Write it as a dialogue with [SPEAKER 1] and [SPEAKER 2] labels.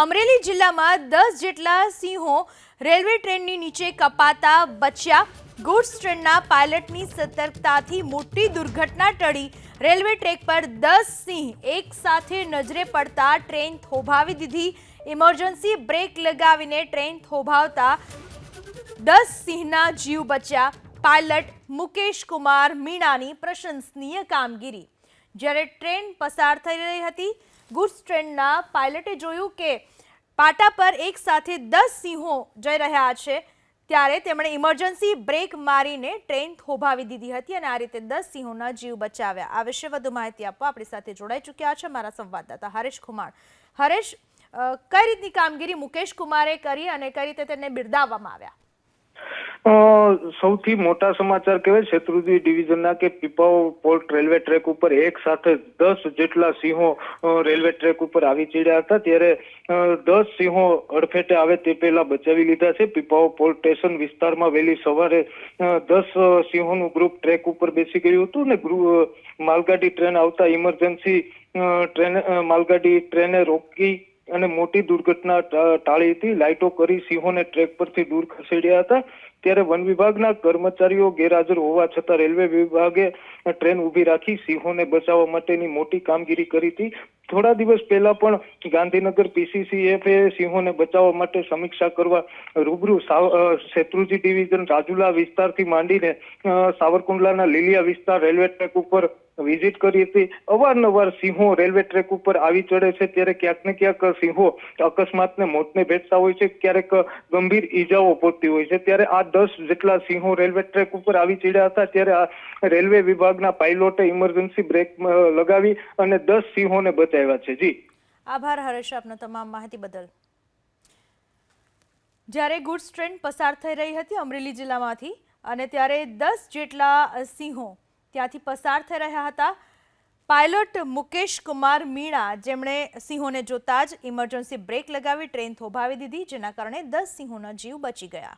[SPEAKER 1] અમરેલી જિલ્લામાં દસ જેટલા સિંહો રેલવે ટ્રેનની નીચે કપાતા બચ્યા. ગુડ્સ ટ્રેનના પાયલટની સતર્કતાથી મોટી દુર્ઘટના ટળી. રેલવે ટ્રેક પર દસ સિંહ એક સાથે નજરે પડતા ટ્રેન થોભાવી દીધી. ઇમરજન્સી બ્રેક લગાવીને ટ્રેન થોભાવતા દસ સિંહના જીવ બચ્યા. પાયલટ મુકેશ કુમાર મીણાની પ્રશંસનીય કામગીરી. જ્યારે ટ્રેન પસાર થઈ રહી હતી, ગુડ્સ ટ્રેનના પાયલટે જોયું કે પાટા પર એક સાથે દસ સિંહો જઈ રહ્યા છે, ત્યારે તેમણે ઇમરજન્સી બ્રેક મારીને ટ્રેન થોભાવી દીધી હતી અને આ રીતે દસ સિંહોના જીવ બચાવ્યા. આ વિશે વધુ માહિતી આપવા આપણી સાથે જોડાઈ ચૂક્યા છે મારા સંવાદદાતા હરેશ કુમાર. હરેશ કઈ રીતની કામગીરી મુકેશ કુમારે કરી અને કઈ રીતે તેને બિરદાવવામાં આવ્યા?
[SPEAKER 2] સૌથી મોટા સમાચાર કહેવાય શેત્રુંજી ડિવિઝનના કે પીપાવ પોર્ટ રેલવે ટ્રેક ઉપર એક સાથે દસ જેટલા સિંહો રેલવે ટ્રેક ઉપર આવી ચડ્યા હતા. ત્યારે દસ સિંહો અડફેટે આવે તે પહેલા બચાવી લીધા છે. પીપાઓ પોર્ટ સ્ટેશન વિસ્તારમાં વહેલી સવારે દસ સિંહોનું ગ્રુપ ટ્રેક ઉપર બેસી ગયું હતું ને ગ્રુ- માલગાડી ટ્રેન આવતા ઇમરજન્સી ટ્રેન માલગાડી ટ્રેને રોકી અને મોટી દુર્ઘટના ટાળી હતી. લાઇટો કરી સિંહોને ટ્રેક પરથી દૂર ખસેડ્યા હતા. ત્યારે વન વિભાગના કર્મચારીઓ ગેરહાજર હોવા છતાં રેલવે વિભાગે ટ્રેન ઊભી રાખી સિંહોને બચાવવા માટેની મોટી કામગીરી કરી હતી. થોડા દિવસ પહેલા પણ ગાંધીનગર પીસીસીએફ એ સિંહોને બચાવવા માટે સમીક્ષા કરવા રૂબરૂ અ, ડિવિઝન રાજુલા વિસ્તારથી માંડીને સાવરકુંડલાના લીલિયા વિસ્તાર રેલવે ટ્રેક ઉપર વિઝિટ કરી હતી. અવારનવાર સિંહો રેલવે ટ્રેક ઉપર આવી ચડે છે. ત્યારે ક્યાંક ને ક્યાંક સિંહો અકસ્માતને મોતને ભેટતા હોય છે. ક્યારેક ગંભીર ઈજાઓ પહોંચતી હોય છે. ત્યારે આ દસ જેટલા સિંહો રેલવે ટ્રેક ઉપર આવી ચડ્યા હતા. ત્યારે આ રેલવે વિભાગના પાયલોટે ઇમરજન્સી બ્રેક લગાવી અને દસ સિંહોને બચાવ્યા છે. જી.
[SPEAKER 1] આભાર હરેશ આપનો તમામ માહિતી બદલ. જ્યારે ગુડ્સ ટ્રેન પસાર થઈ રહી હતી અમરેલી જિલ્લામાંથી અને ત્યારે દસ જેટલા સિંહો ત્યાંથી પસાર થઈ રહ્યા હતા. પાયલોટ મુકેશ કુમાર મીણા જેમણે સિંહોને જોતા જ ઇમરજન્સી બ્રેક લગાવી ટ્રેન થોભાવી દીધી, જેના કારણે દસ સિંહોના જીવ બચી ગયા.